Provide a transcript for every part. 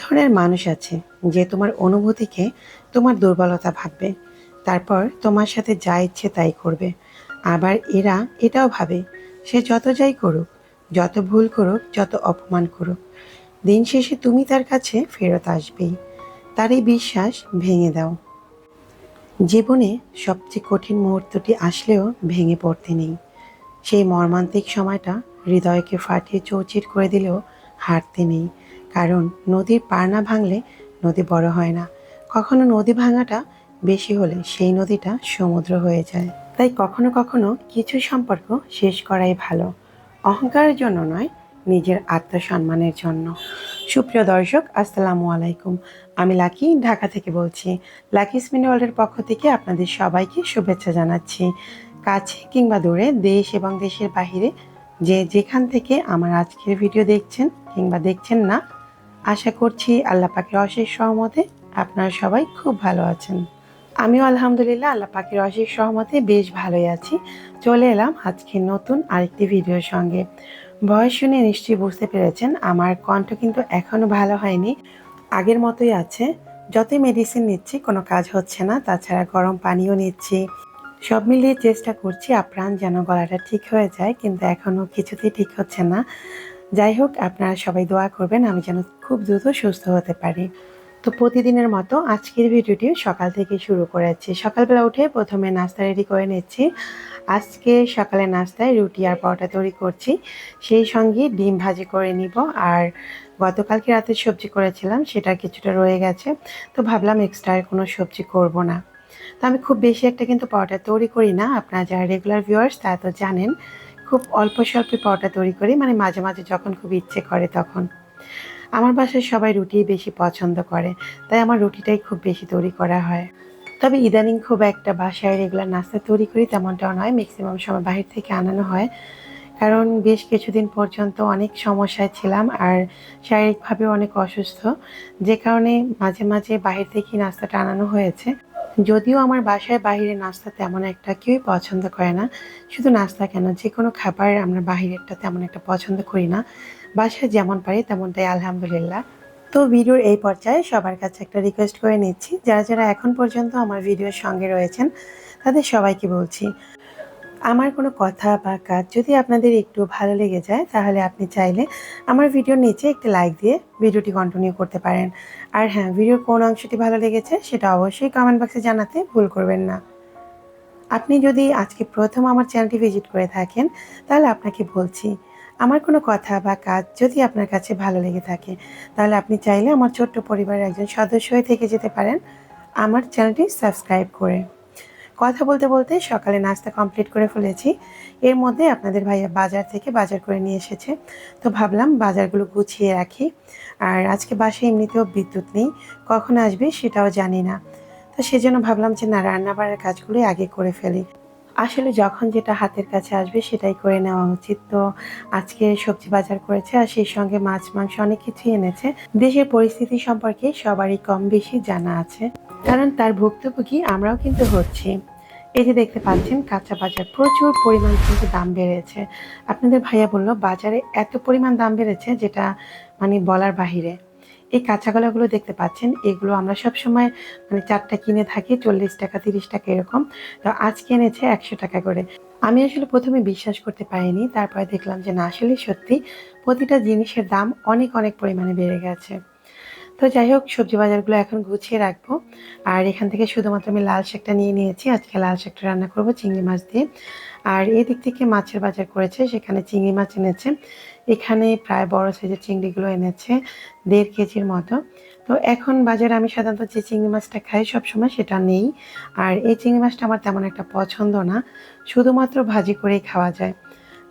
ধরনের মানুষ আছে যে তোমার অনুভূতিকে তোমার দুর্বলতা ভাববে। তারপর তোমার সাথে যা ইচ্ছে তাই করবে। আবার এরা এটাও ভাবে, সে যত যাই করুক, যত ভুল করুক, যত অপমান করুক, দিন শেষে তুমি তার কাছে ফেরত আসবেই। তার এই বিশ্বাস ভেঙে দাও। জীবনে সবচেয়ে কঠিন মুহূর্তটি আসলেও ভেঙে পড়তে নেই। সেই মর্মান্তিক সময়টা হৃদয়কে ফাটিয়ে চৌচির করে দিলেও হারতে নেই। কারণ নদীর পার না ভাঙলে নদী বড় হয় না। কখনো নদী ভাঙাটা বেশি হলে সেই নদীটা সমুদ্র হয়ে যায়। তাই কখনো কখনো কিছু সম্পর্ক শেষ করাই ভালো। অহংকারের জন্য নয়, নিজের আত্মসম্মানের জন্য। সুপ্রিয় দর্শক, আসসালামু আলাইকুম। আমি লাকি, ঢাকা থেকে বলছি। লাকি স্পিন ওয়ার্ল্ডের পক্ষ থেকে আপনাদের সবাইকে শুভেচ্ছা জানাচ্ছি। কাছে কিংবা দূরে, দেশ এবং দেশের বাহিরে যে যেখান থেকে আমার আজকের ভিডিও দেখছেন কিংবা দেখছেন না আশা করছি আল্লাহ পাকের অশেষ সহমতে আপনারা সবাই খুব ভালো আছেন। আমিও আলহামদুলিল্লাহ আল্লাহ পাকের অশেষ সহমতে বেশ ভালোই আছি। চলে এলাম আজকে নতুন আরেকটি ভিডিওর সঙ্গে। বয়স শুনে নিশ্চয়ই বুঝতে পেরেছেন, আমার কণ্ঠ কিন্তু এখনও ভালো হয়নি। আগের মতোই আছে। যতই মেডিসিন নিচ্ছি, কোনো কাজ হচ্ছে না। তাছাড়া গরম পানিও নিচ্ছি। সব মিলিয়ে চেষ্টা করছি আপ্রাণ যেন গলাটা ঠিক হয়ে যায়, কিন্তু এখনও কিছুতেই ঠিক হচ্ছে না। যাই হোক আপনারা সবাই দোয়া করবেন আমি যেন খুব দ্রুত সুস্থ হতে পারি। তো প্রতিদিনের মতো আজকের ভিডিওটি সকাল থেকে শুরু করেছি। সকালবেলা উঠে প্রথমে নাস্তা রেডি করে নিচ্ছি। আজকে সকালে নাস্তায় রুটি আর পরোটা তৈরি করছি। সেই সঙ্গে ডিম ভাজি করে নিব। আর গতকালকে রাতে সবজি করেছিলাম, সেটা কিছুটা রয়ে গেছে। তো ভাবলাম এক্সট্রা আর কোনো সবজি করব না। তো আমি খুব বেশি একটা কিন্তু পরোটা তৈরি করি না। আপনারা যারা রেগুলার ভিউয়ার্স তারা তো জানেন। খুব অল্প স্বল্প পরোটা তৈরি করি মানে মাঝে মাঝে যখন খুব ইচ্ছে করে তখন। আমার বাসায় সবাই রুটি বেশি পছন্দ করে, তাই আমার রুটিটাই খুব বেশি তৈরি করা হয়। তবে ইদানিং খুব একটা বাসায় রেগুলার নাস্তা তৈরি করি তেমনটাও নয় ম্যাক্সিমাম সময় বাহির থেকে আনানো হয়। কারণ বেশ কিছুদিন পর্যন্ত অনেক সমস্যায় ছিলাম আর শারীরিকভাবে অনেক অসুস্থ, যে কারণে মাঝে মাঝে বাহির থেকে নাস্তাটা আনানো হয়েছে। যদিও আমার বাসায় বাহিরে নাস্তা তেমন একটা কেউই পছন্দ করে না, শুধু নাস্তা কেন? যে কোনো খাবার আমরা বাহিরেরটা তেমন একটা পছন্দ করি না। বাসায় যেমন পারি তেমনটাই, আলহামদুলিল্লাহ। তো ভিডিওর এই পর্যায়ে সবার কাছে একটা রিকোয়েস্ট করে নিচ্ছি, যারা যারা এখন পর্যন্ত আমার ভিডিওর সঙ্গে রয়েছেন, তাদের সবাইকে বলছি আমার কোনো কথা বা কাজ যদি আপনাদের একটু ভালো লেগে যায়, তাহলে আপনি চাইলে আমার ভিডিওর নিচে একটি লাইক দিয়ে ভিডিওটি কন্টিনিউ করতে পারেন। আর হ্যাঁ ভিডিওর কোন অংশটি ভালো লেগেছে সেটা অবশ্যই কমেন্ট বক্সে জানাতে ভুল করবেন না। আপনি যদি আজকে প্রথম আমার চ্যানেলটি ভিজিট করে থাকেন, তাহলে আপনাকে বলছি, আমার কোনো কথা বা কাজ যদি আপনার কাছে ভালো লেগে থাকে, তাহলে আপনি চাইলে আমার ছোট্ট পরিবারের একজন সদস্য হয়ে থেকে যেতে পারেন। আমার চ্যানেলটি সাবস্ক্রাইব করে। কথা বলতে বলতে সকালে নাস্তা কমপ্লিট করে ফেলেছি। এর মধ্যে আপনাদের ভাইয়া বাজার থেকে বাজার করে নিয়ে এসেছে। তো ভাবলাম বাজারগুলো গুছিয়ে রাখি। আর আজকে বাসে এমনিতেও বিদ্যুৎ নেই। কখন আসবে সেটাও জানি না। তো সেজন্য ভাবলাম যে না রান্না বাড়ার কাজগুলোই আগে করে ফেলি। আসলে যখন যেটা হাতের কাছে আসবে সেটাই করে নেওয়া উচিত। তো আজকে সবজি বাজার করেছে আর সেই সঙ্গে মাছ, মাংস অনেক কিছুই এনেছে। দেশের পরিস্থিতি সম্পর্কে সবারই কম বেশি জানা আছে। কারণ তার ভুক্তভোগী আমরাও কিন্তু হচ্ছি। এই যে দেখতে পাচ্ছেন, কাঁচা বাজার প্রচুর পরিমাণ কিন্তু দাম বেড়েছে। আপনাদের ভাইয়া বলল, বাজারে এত পরিমাণ দাম বেড়েছে যেটা মানে বলার বাহিরে। এই কাঁচা কলাগুলো দেখতে পাচ্ছেন, এগুলো আমরা সব সময় মানে চারটা কিনে থাকি, চল্লিশ টাকা, তিরিশ টাকা এরকম। তো আজকে এনেছে একশো টাকা করে। আমি আসলে প্রথমে বিশ্বাস করতে পারিনি, তারপরে দেখলাম যে না আসলে সত্যি প্রতিটা জিনিসের দাম অনেক অনেক পরিমাণে বেড়ে গেছে। তো যাই হোক, সবজি বাজারগুলো এখন গুছিয়ে রাখব। আর এখান থেকে শুধুমাত্র আমি লাল শাকটা নিয়ে নিয়েছি। আজকে লাল শাকটা রান্না করব চিংড়ি মাছ দিয়ে। আর এদিক থেকে মাছের বাজার করেছে, সেখানে চিংড়ি মাছ এনেছে। এখানে প্রায় বড় সাইজের চিংড়িগুলো এনেছে, দেড় কেজির মতো। তো এখন বাজারে আমি সাধারণত যে চিংড়ি মাছটা খাই সবসময় সেটা নেই। আর এই চিংড়ি মাছটা আমার তেমন একটা পছন্দ না। শুধুমাত্র ভাজি করেই খাওয়া যায়।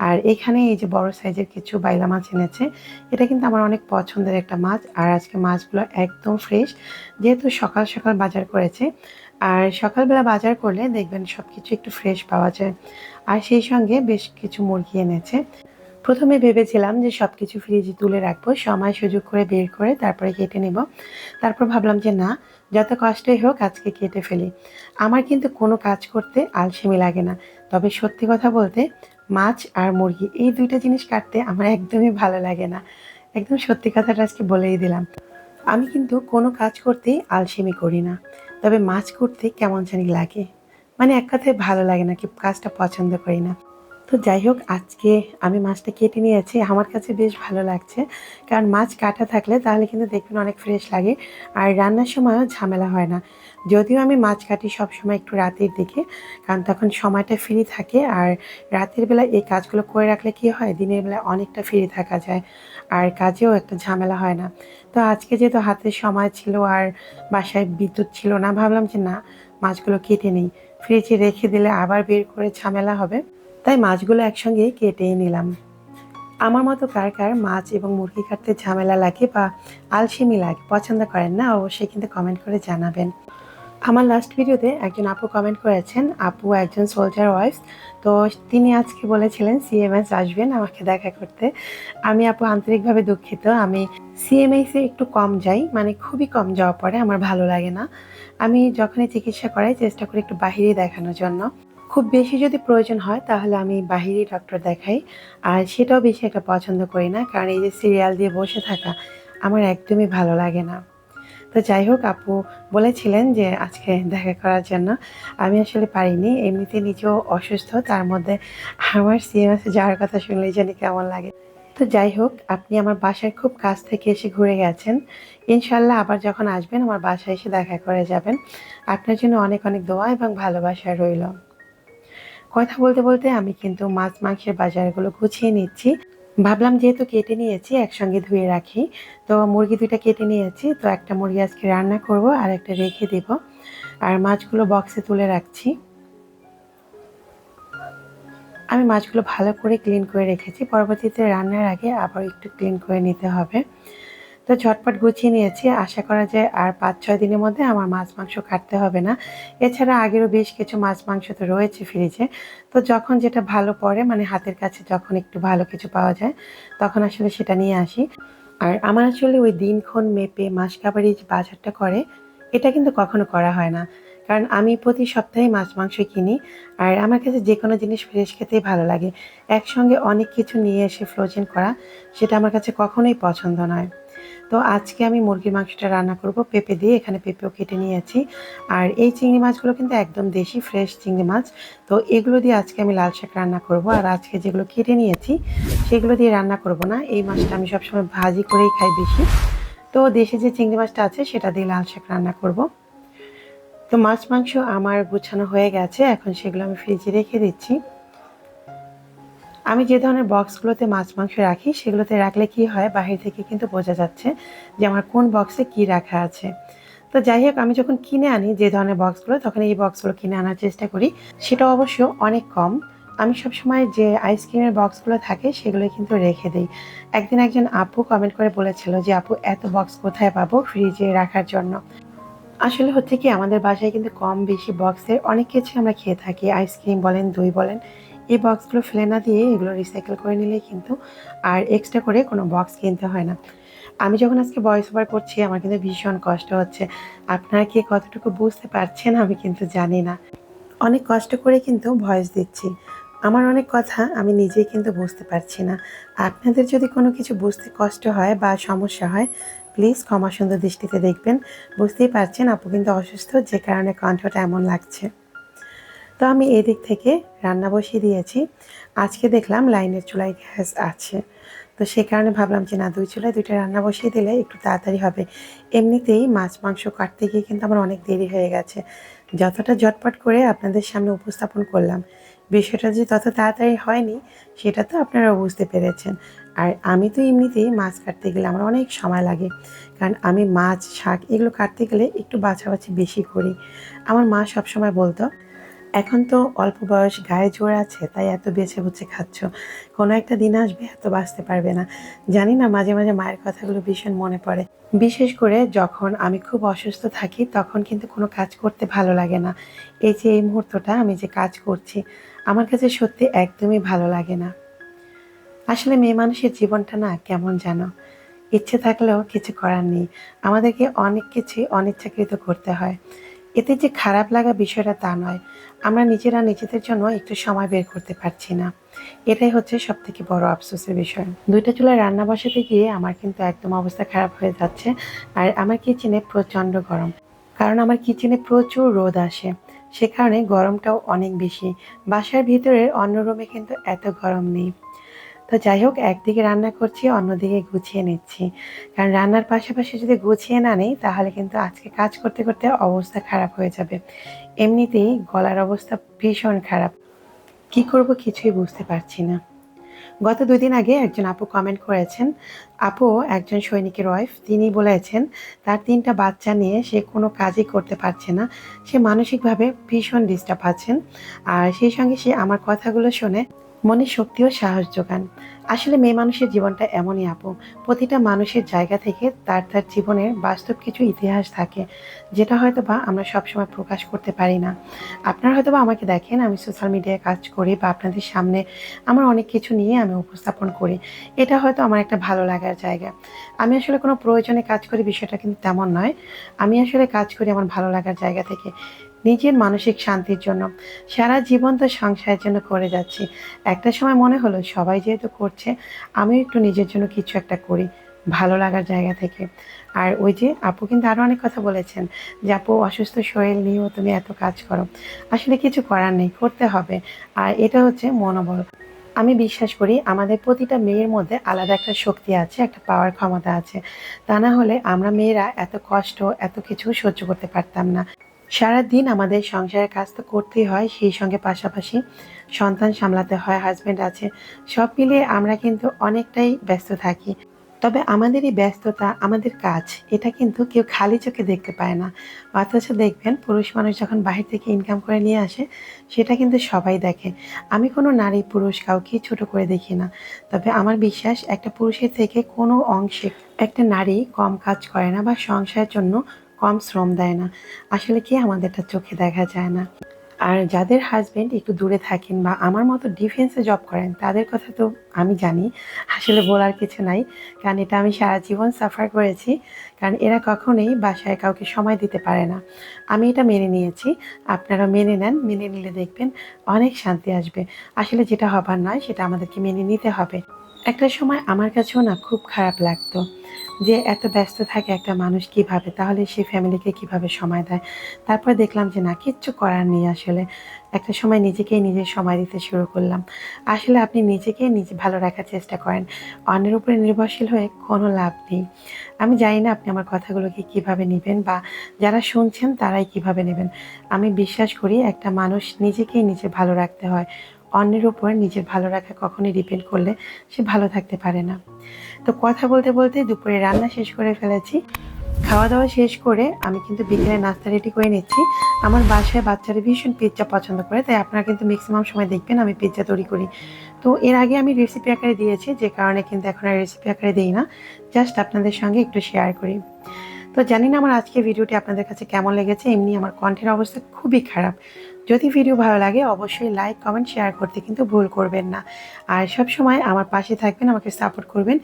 আর এখানে এই যে বড় সাইজের কিছু বাইলা মাছ এনেছে, এটা কিন্তু আমার অনেক পছন্দের একটা মাছ। আর আজকে মাছগুলো একদম ফ্রেশ যেহেতু সকাল সকাল বাজার করেছে। আর সকালবেলা বাজার করলে দেখবেন সব কিছু একটু ফ্রেশ পাওয়া যায়। আর সেই সঙ্গে বেশ কিছু মুরগি এনেছে। প্রথমে ভেবেছিলাম যে সব কিছু ফ্রিজে তুলে রাখব, সময় সুযোগ করে বের করে তারপরে কেটে নেব। তারপর ভাবলাম যে না, যত কষ্টই হোক আজকে কেটে ফেলি। আমার কিন্তু কোনো কাজ করতে আলসেমি লাগে না। তবে সত্যি কথা বলতে মাছ আর মুরগি, এই দুইটা জিনিস কাটতে আমার একদমই ভালো লাগে না। একদম সত্যি কথাটা আজকে বলেই দিলাম। আমি কিন্তু কোনো কাজ করতেই আলসেমি করি না। তবে মাছ করতে কেমন জানি লাগে। মানে এক কথায় ভালো লাগে না কি কাজটা পছন্দ করি না। তো যাই হোক, আজকে আমি মাছটা কেটে নিয়েছি। আমার কাছে বেশ ভালো লাগছে। কারণ মাছ কাটা থাকলে তাহলে কিন্তু দেখবেন অনেক ফ্রেশ লাগে। আর রান্নার সময়ও ঝামেলা হয় না। যদিও আমি মাছ কাটি সবসময় একটু রাতের দিকে, কারণ তখন সময়টা ফ্রি থাকে। আর রাতের বেলা এই কাজগুলো করে রাখলে কি হয়? দিনের বেলা অনেকটা ফ্রি থাকা যায়। আর কাজেও একটা ঝামেলা হয় না। তো আজকে যেহেতু হাতে সময় ছিল আর বাসায় বিদ্যুৎ ছিল না, ভাবলাম যে না, মাছগুলো কেটে নেই। ফ্রিজে রেখে দিলে আবার বের করে ঝামেলা হবে। তাই মাছগুলো একসঙ্গে কেটেই নিলাম। আমার মতো কার কার মাছ এবং মুরগি কাটতে ঝামেলা লাগে বা আলসেমি লাগে, পছন্দ করেন না, অবশ্যই কিন্তু কমেন্ট করে জানাবেন। আমার লাস্ট ভিডিওতে একজন আপু কমেন্ট করেছেন, আপু একজন সোলজার ওয়াইফ তো তিনি আজকে বলেছিলেন সিএমএস আসবেন আমাকে দেখা করতে। আমি আপু আন্তরিকভাবে দুঃখিত, আমি সিএমএসে একটু কম যাই মানে খুবই কম যাওয়া পরে আমার ভালো লাগে না। আমি যখনই চিকিৎসা করাই, চেষ্টা করি একটু বাহিরে দেখানোর জন্য। খুব বেশি যদি প্রয়োজন হয়, তাহলে আমি বাহিরে ডক্টর দেখাই। আর সেটাও বেশি একটা পছন্দ করি না, কারণ এই যে সিরিয়াল দিয়ে বসে থাকা আমার একদমই ভালো লাগে না। তো যাই হোক, আপু বলেছিলেন যে আজকে দেখা করার জন্য। আমি আসলে পারিনি, এমনিতে নিজেও অসুস্থ, তার মধ্যে আমার সিএমএসে যাওয়ার কথা শুনলেই জানি কেমন লাগে। তো যাই হোক, আপনি আমার বাসায় খুব কাছ থেকে এসে ঘুরে গেছেন। ইনশাল্লাহ আবার যখন আসবেন, আমার বাসায় এসে দেখা করে যাবেন। আপনার জন্য অনেক অনেক দোয়া এবং ভালোবাসা রইল। কথা বলতে বলতে আমি কিন্তু মাছ মাংসের বাজারগুলো গুছিয়ে নিচ্ছি। ভাবলাম যেহেতু কেটে নিয়েছি, একসঙ্গে ধুয়ে রাখি। তো মুরগি দুইটা কেটে নিয়েছি, তো একটা মুরগি আজকে রান্না করব আর একটা রেখে দেব। আর মাছগুলো বক্সে তুলে রাখছি। আমি মাছগুলো ভালো করে ক্লিন করে রেখেছি। পরবর্তীতে রান্নার আগে আবার একটু ক্লিন করে নিতে হবে। তো ঝটপট গুছিয়ে নিয়েছি। আশা করা যায় আর পাঁচ, ছয় দিনের মধ্যে আমার মাছ, মাংস কাটতে হবে না। এছাড়া আগেরও বেশ কিছু মাছ, মাংস তো রয়েছে ফ্রিজে তো যখন যেটা ভালো পড়ে মানে হাতের কাছে যখন একটু ভালো কিছু পাওয়া যায়, তখন আসলে সেটা নিয়ে আসি। আর আমার আসলে ওই দিনক্ষণ মেপে মাস কাবারি যে বাজারটা করে, এটা কিন্তু কখনো করা হয় না। কারণ আমি প্রতি সপ্তাহে মাছ, মাংস কিনি, আর আমার কাছে যে কোনো জিনিস ফ্রেশ খেতেই ভালো লাগে। একসঙ্গে অনেক কিছু নিয়ে এসে ফ্রোজেন করা, সেটা আমার কাছে কখনোই পছন্দ নয়। তো আজকে আমি মুরগির মাংসটা রান্না করব, পেঁপে দিয়ে। এখানে পেঁপেও কেটে নিয়েছি। আর এই চিংড়ি মাছগুলো কিন্তু একদম দেশি, ফ্রেশ চিংড়ি মাছ। তো এগুলো দিয়ে আজকে আমি লাল শাক রান্না করব। আর আজকে যেগুলো কেটে নিয়েছি, সেগুলো দিয়ে রান্না করব না। এই মাছটা আমি সবসময় ভাজি করেই খাই বেশি। তো দেশে যে চিংড়ি মাছটা আছে, সেটা দিয়ে লাল শাক রান্না করব। তো মাছ, মাংস আমার গুছানো হয়ে গেছে। এখন সেগুলো আমি ফ্রিজে রেখে দিচ্ছি। আমি যে ধরনের বক্সগুলোতে মাছ মাংস রাখি, সেগুলোতে রাখলে কি হয়? বাহির থেকে কিন্তু বোঝা যাচ্ছে যে আমার কোন বক্সে কি রাখা আছে। তো যাই হোক, আমি যখন কিনে আনি যে ধরনের বক্সগুলো তখন এই বক্সগুলো কিনে আনার চেষ্টা করি। সেটা অবশ্য অনেক কম। আমি সবসময় যে আইসক্রিমের বক্সগুলো থাকে সেগুলো কিন্তু রেখে দিই। একদিন একজন আপু কমেন্ট করে বলেছিল যে, আপু, এত বক্স কোথায় পাবো ফ্রিজে রাখার জন্য? আসলে হচ্ছে কি, আমাদের বাসায় কিন্তু কম বেশি বক্সের অনেক কিছু আমরা খেয়ে থাকি। আইসক্রিম বলেন, দই বলেন এই বক্সগুলো ফেলে না দিয়ে এগুলো রিসাইকেল করে নিলে কিন্তু আর এক্সট্রা করে কোনো বক্স কিনতে হয় না। আমি যখন আজকে ভয়েস ওভার করছি, আমার কিন্তু ভীষণ কষ্ট হচ্ছে। আপনারা কি কতটুকু বুঝতে পারছেন আমি কিন্তু জানি না। অনেক কষ্ট করে কিন্তু ভয়েস দিচ্ছি। আমার অনেক কথা আমি নিজেই কিন্তু বুঝতে পারছি না। আপনাদের যদি কোনো কিছু বুঝতে কষ্ট হয় বা সমস্যা হয় প্লিজ ক্ষমা সুন্দর দৃষ্টিতে দেখবেন। বুঝতেই পারছেন আপু কিন্তু অসুস্থ, যে কারণে কণ্ঠটা এমন লাগছে। তো আমি এদিক থেকে রান্না বসিয়ে দিয়েছি। আজকে দেখলাম লাইনের চুলায় গ্যাস আছে। তো সে কারণে ভাবলাম যে না, দুই চুলায় দুইটা রান্না বসিয়ে দিলে একটু তাড়াতাড়ি হবে। এমনিতেই মাছ, মাংস কাটতে গিয়ে কিন্তু আমার অনেক দেরি হয়ে গেছে। যতটা ঝটপট করে আপনাদের সামনে উপস্থাপন করলাম, বিষয়টা যে তত তাড়াতাড়ি হয়নি, সেটা তো আপনারা বুঝতে পেরেছেন। আর আমি তো এমনিতেই মাছ কাটতে গেলে আমার অনেক সময় লাগে। কারণ আমি মাছ, শাক এগুলো কাটতে গেলে একটু বাছাবাছি বেশি করি। আমার মা সবসময় বলতো এখন তো অল্প বয়স, গায়ে জোর আছে, তাই এত বেছে বুঝে খাচ্ছ। কোনো একটা দিন আসবে, এত বাঁচতে পারবে না। জানি না, মাঝে মাঝে মায়ের কথাগুলো ভীষণ মনে পড়ে। বিশেষ করে যখন আমি খুব অসুস্থ থাকি, তখন কিন্তু কোনো কাজ করতে ভালো লাগে না। এই যে, এই মুহূর্তটা আমি যে কাজ করছি, আমার কাছে সত্যি একদমই ভালো লাগে না। আসলে মেয়ে মানুষের জীবনটা না কেমন জানো ইচ্ছে থাকলেও কিছু করার নেই। আমাদেরকে অনেক কিছুই অনিচ্ছাকৃত করতে হয়। এতে যে খারাপ লাগা বিষয়টা তা নয়। আমরা নিজেরা নিজেদের জন্য একটু সময় বের করতে পারছি না। এটাই হচ্ছে সব থেকে বড় আফসোসের বিষয়। দুইটা চুলায় রান্না বসাতে গিয়ে আমার কিন্তু একদম অবস্থা খারাপ হয়ে যাচ্ছে আর আমার কিচেনে প্রচণ্ড গরম। কারণ আমার কিচেনে প্রচুর রোদ আসে। সে কারণে গরমটাও অনেক বেশি। বাসার ভিতরের অন্য রুমে কিন্তু এত গরম নেই। তো যাই হোক, একদিকে রান্না করছি, অন্যদিকে গুছিয়ে নিচ্ছি। কারণ রান্নার পাশাপাশি যদি গুছিয়ে না নিই, তাহলে কিন্তু আজকে কাজ করতে করতে অবস্থা খারাপ হয়ে যাবে। এমনিতেই গলার অবস্থা ভীষণ খারাপ। কি করব কিছুই বুঝতে পারছি না। গত দুই দিন আগে একজন আপু কমেন্ট করেছেন, আপু, একজন সৈনিকের ওয়াইফ তিনি বলেছেন তার তিনটা বাচ্চা নিয়ে সে কোনো কাজই করতে পারছে না। সে মানসিকভাবে ভীষণ ডিস্টার্ব আছেন। আর সেই সঙ্গে সে আমার কথাগুলো শুনে মনে শক্তি ও সাহস যোগান। আসলে মেয়ে মানুষের জীবনটা এমনই, আপু। প্রতিটা মানুষের জায়গা থেকে তার তার জীবনের বাস্তব কিছু ইতিহাস থাকে, যেটা হয়তো বা আমরা সবসময় প্রকাশ করতে পারি না। আপনারা হয়তো বা আমাকে দেখেন, আমি সোশ্যাল মিডিয়ায় কাজ করি বা আপনাদের সামনে আমার অনেক কিছু নিয়ে আমি উপস্থাপন করি। এটা হয়তো আমার একটা ভালো লাগার জায়গা। আমি আসলে কোনো প্রয়োজনে কাজ করি, বিষয়টা কিন্তু তেমন নয়। আমি আসলে কাজ করি আমার ভালো লাগার জায়গা থেকে। নিজের মানসিক শান্তির জন্য। সারা জীবন তো সংসারের জন্য করে যাচ্ছি। একটা সময় মনে হলো, সবাই যেহেতু করছে আমি একটু নিজের জন্য কিছু একটা করি, ভালো লাগার জায়গা থেকে। আর ওই যে আপু কিন্তু আরও অনেক কথা বলেছেন, যে আপু, অসুস্থ শরীর নিয়েও তুমি এত কাজ করো। আসলে কিছু করার নেই, করতে হবে। আর এটা হচ্ছে মনোবল। আমি বিশ্বাস করি, আমাদের প্রতিটা মেয়ের মধ্যে আলাদা একটা শক্তি আছে, একটা পাওয়ার ক্ষমতা আছে। তা না হলে আমরা মেয়েরা এত কষ্ট, এত কিছু সহ্য করতে পারতাম না। সারাদিন আমাদের সংসারের কাজ তো করতেই হয়, সেই সঙ্গে পাশাপাশি সন্তান সামলাতে হয় হাজব্যান্ড আছে, সব মিলিয়ে আমরা কিন্তু অনেকটাই ব্যস্ত থাকি। তবে আমাদের এই ব্যস্ততা, আমাদের কাজ, এটা কিন্তু কেউ খালি চোখে দেখতে পায় না। অথচ দেখবেন পুরুষ মানুষ যখন বাহির থেকে ইনকাম করে নিয়ে আসে, সেটা কিন্তু সবাই দেখে। আমি কোনো নারী পুরুষ কাউকে ছোট করে দেখি না। তবে আমার বিশ্বাস একটা পুরুষের থেকে কোনো অংশে একটা নারী কম কাজ করে না বা সংসারের জন্য কম শ্রম দেয় না। আসলে কি আমাদেরটা চোখে দেখা যায় না? আর যাদের হাজবেন্ড একটু দূরে থাকেন বা আমার মতো ডিফেন্সে জব করেন, তাদের কথা তো আমি জানি। আসলে বলার কিছু নাই। কারণ এটা আমি সারা জীবন সাফার করেছি। কারণ এরা কখনোই বাসায় কাউকে সময় দিতে পারে না। আমি এটা মেনে নিয়েছি। আপনারা মেনে নেন, মেনে নিলে দেখবেন অনেক শান্তি আসবে। আসলে যেটা হবার নয়, সেটা আমাদেরকে মেনে নিতে হবে। একটা সময় আমার কাছেও না খুব খারাপ লাগতো যে এত ব্যস্ত থাকে একটা মানুষ কীভাবে, তাহলে সে ফ্যামিলিকে কীভাবে সময় দেয়? তারপর দেখলাম যে না, কিচ্ছু করার নেই আসলে। একটা সময় নিজেকেই নিজের সময় দিতে শুরু করলাম। আসলে আপনি নিজেকেই নিজে ভালো রাখার চেষ্টা করেন। অন্যের উপরে নির্ভরশীল হয়ে কোনো লাভ নেই। আমি জানি না আপনি আমার কথাগুলোকে কীভাবে নেবেন বা যারা শুনছেন তারাই কীভাবে নেবেন। আমি বিশ্বাস করি একটা মানুষ নিজেকেই নিজে ভালো রাখতে হয়। অন্যের উপর নিজের ভালো রাখা কখনোই ডিপেন্ড করলে সে ভালো থাকতে পারে না। তো কথা বলতে বলতে দুপুরে রান্না শেষ করে ফেলেছি। খাওয়া দাওয়া শেষ করে আমি কিন্তু বিকেলে নাস্তা রেডি করে নিচ্ছি। আমার বাসায় বাচ্চারা ভীষণ পিৎজা পছন্দ করে, তাই আপনারা কিন্তু ম্যাক্সিমাম সময় দেখবেন আমি পিৎজা তৈরি করি। তো এর আগে আমি রেসিপি আকারে দিয়েছি, যে কারণে কিন্তু এখন আর রেসিপি আকারে দিই না। জাস্ট আপনাদের সঙ্গে একটু শেয়ার করি। তো জানি না আমার আজকে ভিডিওটি আপনাদের কাছে কেমন লেগেছে, এমনি আমার কণ্ঠের অবস্থা খুবই খারাপ। যদি ভিডিও ভালো লাগে, অবশ্যই লাইক কমেন্ট শেয়ার করতে কিন্তু ভুল করবেন না। আর সব সময় আমার পাশে থাকবেন, আমাকে সাপোর্ট করবেন।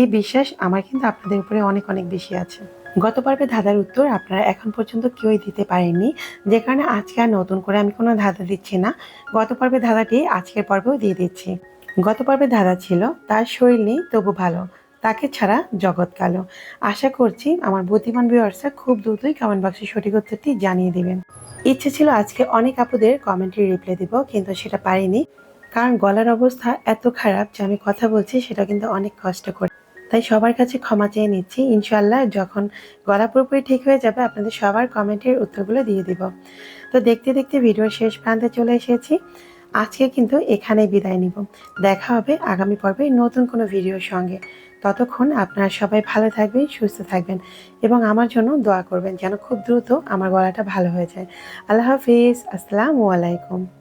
এই বিশ্বাস আমার কিন্তু আপনাদের উপরে অনেক অনেক বেশি আছে। গত পর্বে ধাঁধার উত্তর আপনারা এখন পর্যন্ত কেউই দিতে পারেননি। যে কারণে আজকে আর নতুন করে আমি কোনো ধাঁধা দিচ্ছি না। গত পর্বে ধাঁধাটি আজকের পর্বেও দিয়ে দিচ্ছি। গত পর্বে ধাঁধা ছিল, তার শরীর নেই, তবু ভালো। তাকে ছাড়া জগৎ কালো। আশা করছি আমার বুদ্ধিমান ভিউয়ার্সরা খুব দ্রুতই কমেন্ট বক্সে সঠিক উত্তরটি জানিয়ে দেবেন। ইচ্ছে ছিল আজকে অনেক আপুদের কমেন্টে রিপ্লাই দিব, কিন্তু সেটা পারিনি। কারণ গলার অবস্থা এত খারাপ যে আমি কথা বলছি, সেটা কিন্তু অনেক কষ্ট করে। তাই সবার কাছে ক্ষমা চেয়ে নিচ্ছি। ইনশাল্লাহ যখন গলা পুরোপুরি ঠিক হয়ে যাবে, আপনাদের সবার কমেন্টের উত্তরগুলো দিয়ে দিব। তো দেখতে দেখতে ভিডিওর শেষ প্রান্তে চলে এসেছি। আজকে কিন্তু এখানেই বিদায় নিব। দেখা হবে আগামী পর্বে নতুন কোনো ভিডিওর সঙ্গে। ততক্ষণ আপনারা সবাই ভালো থাকবেন, সুস্থ থাকবেন এবং আমার জন্য দোয়া করবেন যেন খুব দ্রুত আমার গলাটা ভালো হয়ে যায়। আল্লাহ হাফিজ। আসসালামু আলাইকুম।